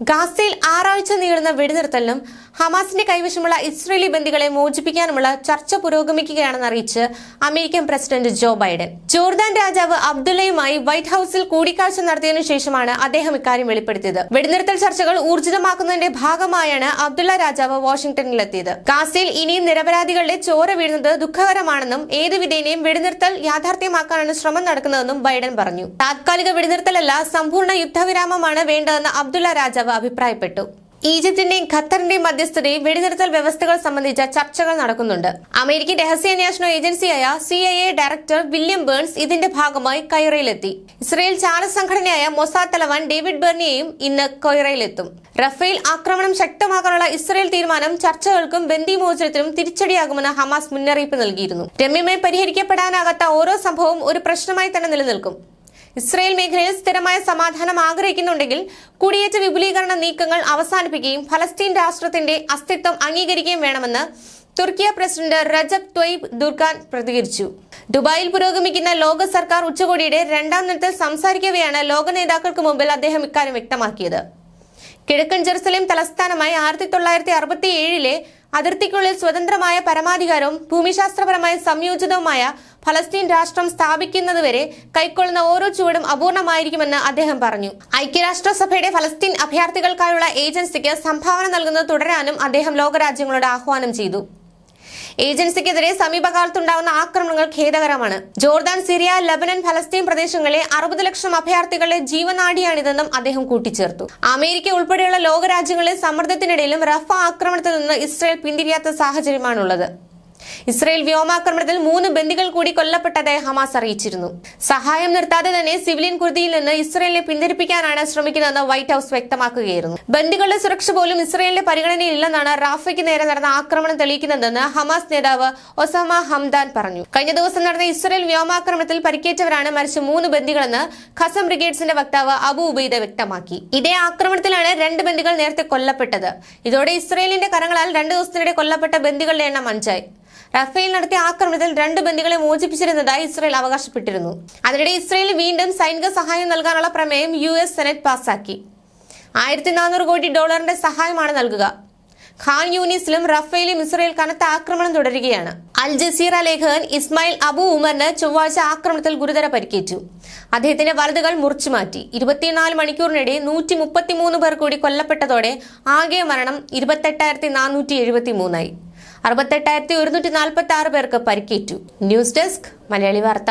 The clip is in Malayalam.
ഗാസയിൽ ആറാഴ്ച നീളുന്ന വെടിനിർത്തലിനും ഹമാസിന്റെ കൈവശമുള്ള ഇസ്രേലി ബന്ദികളെ മോചിപ്പിക്കാനുമുള്ള ചർച്ച പുരോഗമിക്കുകയാണെന്ന് അറിയിച്ച് American president Joe Biden. Jordan രാജാവ് അബ്ദുള്ളയുമായി വൈറ്റ് ഹൌസിൽ കൂടിക്കാഴ്ച നടത്തിയതിനു ശേഷമാണ് അദ്ദേഹം ഇക്കാര്യം വെളിപ്പെടുത്തിയത്. വെടിനിർത്തൽ ചർച്ചകൾ ഊർജിതമാക്കുന്നതിന്റെ ഭാഗമായാണ് അബ്ദുള്ള രാജാവ് വാഷിംഗ്ടണിലെത്തിയത്. ഗാസയിൽ ഇനിയും നിരപരാധികളുടെ ചോര വീഴുന്നത് ദുഃഖകരമാണെന്നും ഏത് വിധേനയും വെടിനിർത്തൽ യാഥാർത്ഥ്യമാക്കാനാണ് ശ്രമം നടക്കുന്നതെന്നും ബൈഡൻ പറഞ്ഞു. താത്കാലിക വെടിനിർത്തലല്ല സമ്പൂർണ യുദ്ധവിരാമമാണ് വേണ്ടതെന്ന് അബ്ദുള്ള രാജാവ് അഭിപ്രായപ്പെട്ടു. ഈജിപ്തിന്റെയും ഖത്തറിന്റെയും മധ്യസ്ഥതയിൽ വെടിനിർത്തൽ വ്യവസ്ഥകൾ സംബന്ധിച്ച ചർച്ചകൾ നടക്കുന്നുണ്ട്. അമേരിക്കൻ രഹസ്യാന്വേഷണ ഏജൻസിയായ C I A director William Burns ഇതിന്റെ ഭാഗമായി കൈറയിലെത്തി ഇസ്രയേൽ ചാര സംഘടനയായ മൊസാദ് തലവൻ ഡേവിഡ് ബെർണിയെയും ഇന്ന് കൊയ്റയിലെത്തും. റഫേൽ ആക്രമണം ശക്തമാക്കാനുള്ള ഇസ്രയേൽ തീരുമാനം ചർച്ചകൾക്കും ബന്ദിമോചനത്തിനും തിരിച്ചടിയാകുമെന്ന് ഹമാസ് മുന്നറിയിപ്പ് നൽകിയിരുന്നു. രമ്യമായി പരിഹരിക്കപ്പെടാനാകാത്ത ഓരോ സംഭവവും ഒരു പ്രശ്നമായി തന്നെ നിലനിൽക്കും. ഇസ്രയേൽ മേഖലയിൽ സ്ഥിരമായ സമാധാനം ആഗ്രഹിക്കുന്നുണ്ടെങ്കിൽ കുടിയേറ്റ വിപുലീകരണ നീക്കങ്ങൾ അവസാനിപ്പിക്കുകയും ഫലസ്തീൻ രാഷ്ട്രത്തിന്റെ അസ്തിത്വം അംഗീകരിക്കുകയും വേണമെന്ന് തുർക്കിയ പ്രസിഡന്റ് റജബ് ത്വയ്ബ് ദുർഖാൻ പ്രതികരിച്ചു. ദുബായിൽ പുരോഗമിക്കുന്ന ലോക സർക്കാർ ഉച്ചകോടിയുടെ രണ്ടാം ദിനത്തിൽ സംസാരിക്കവെയാണ് ലോക നേതാക്കൾക്ക് മുമ്പിൽ അദ്ദേഹം ഇക്കാര്യം വ്യക്തമാക്കിയത്. കിഴക്കൻ ജെറുസലേം തലസ്ഥാനമായി ആയിരത്തി തൊള്ളായിരത്തി അറുപത്തി ഏഴിലെ അതിർത്തിക്കുള്ളിൽ സ്വതന്ത്രമായ പരമാധികാരവും ഭൂമിശാസ്ത്രപരമായ സംയോജിതവുമായ ഫലസ്തീൻ രാഷ്ട്രം സ്ഥാപിക്കുന്നതുവരെ കൈക്കൊള്ളുന്ന ഓരോ ചുവടും അപൂർണമായിരിക്കുമെന്ന് അദ്ദേഹം പറഞ്ഞു. ഐക്യരാഷ്ട്രസഭയുടെ ഫലസ്തീൻ അഭയാർത്ഥികൾക്കായുള്ള ഏജൻസിക്ക് സംഭാവന നൽകുന്നത് തുടരാനും അദ്ദേഹം ലോകരാജ്യങ്ങളോട് ആഹ്വാനം ചെയ്തു. ഏജൻസിക്കെതിരെ സമീപകാലത്തുണ്ടാകുന്ന ആക്രമണങ്ങൾ ഖേദകരമാണ്. ജോർദാൻ സിറിയ ലബനൻ ഫലസ്തീൻ പ്രദേശങ്ങളിലെ അറുപത് ലക്ഷം അഭയാർത്ഥികളുടെ ജീവനാടിയാണിതെന്നും അദ്ദേഹം കൂട്ടിച്ചേർത്തു. അമേരിക്ക ഉൾപ്പെടെയുള്ള ലോകരാജ്യങ്ങളിൽ സമ്മർദ്ദത്തിനിടയിലും റഫ ആക്രമണത്തിൽ നിന്ന് ഇസ്രയേൽ പിന്തിരിയാത്ത സാഹചര്യമാണുള്ളത്. ഇസ്രയേൽ വ്യോമാക്രമണത്തിൽ മൂന്ന് ബന്ദികൾ കൂടി കൊല്ലപ്പെട്ടതായി ഹമാസ് അറിയിച്ചിരുന്നു. സഹായം നിർത്താതെ തന്നെ സിവിലിയൻ കുർദിയിൽ നിന്ന് ഇസ്രയേലിനെ പിന്തിരിപ്പിക്കാനാണ് ശ്രമിക്കുന്നതെന്ന് വൈറ്റ് ഹൌസ് വ്യക്തമാക്കുകയായിരുന്നു. ബന്ദികളുടെ സുരക്ഷ പോലും ഇസ്രയേലിന്റെ പരിഗണനയില്ലെന്നാണ് റാഫയ്ക്ക് നേരെ നടന്ന ആക്രമണം തെളിയിക്കുന്നതെന്ന് ഹമാസ് നേതാവ് ഒസാമ ഹംദാൻ പറഞ്ഞു. കഴിഞ്ഞ ദിവസം നടന്ന ഇസ്രയേൽ വ്യോമാക്രമണത്തിൽ പരിക്കേറ്റവരാണ് മരിച്ച മൂന്ന് ബന്ദികളെന്ന് ഖസം ബ്രിഗേഡ്സിന്റെ വക്താവ് അബു ഉബൈദ വ്യക്തമാക്കി. ഇതേ ആക്രമണത്തിലാണ് രണ്ട് ബന്ദികൾ നേരത്തെ കൊല്ലപ്പെട്ടത്. ഇതോടെ ഇസ്രയേലിന്റെ കരങ്ങളാൽ രണ്ട് ദിവസത്തിനിടെ കൊല്ലപ്പെട്ട ബന്ദികളുടെ എണ്ണം അഞ്ചായി. റഫേൽ നടത്തിയ ആക്രമണത്തിൽ രണ്ട് ബന്ദികളെ മോചിപ്പിച്ചിരുന്നതായി ഇസ്രയേൽ അവകാശപ്പെട്ടിരുന്നു. അതിനിടെ ഇസ്രയേൽ വീണ്ടും സൈനിക സഹായം നൽകാനുള്ള പ്രമേയം യു എസ് സെനറ്റ് പാസാക്കി. ആയിരത്തി നാനൂറ് കോടി ഡോളറിന്റെ സഹായമാണ് നൽകുക. ഖാൻ യൂണിസിലും റഫേലും ഇസ്രയേൽ കനത്ത ആക്രമണം തുടരുകയാണ്. അൽ ജസീറ ലേഖകൻ ഇസ്മായിൽ അബു ഉമറിന് ചൊവ്വാഴ്ച ആക്രമണത്തിൽ ഗുരുതര പരിക്കേറ്റു. അദ്ദേഹത്തിന്റെ വലതുകൾ മുറിച്ചു മാറ്റി. ഇരുപത്തിനാല് മണിക്കൂറിനിടെ നൂറ്റി മുപ്പത്തിമൂന്ന് പേർ കൂടി കൊല്ലപ്പെട്ടതോടെ ആകെ മരണം ഇരുപത്തെട്ടായിരത്തി നാനൂറ്റി എഴുപത്തി മൂന്നായി അറുപത്തെട്ടായിരത്തി ഒരുന്നൂറ്റി നാൽപ്പത്തി ആറ് പേർക്ക് പരിക്കേറ്റു. ന്യൂസ് ഡെസ്ക് മലയാളി വാർത്ത.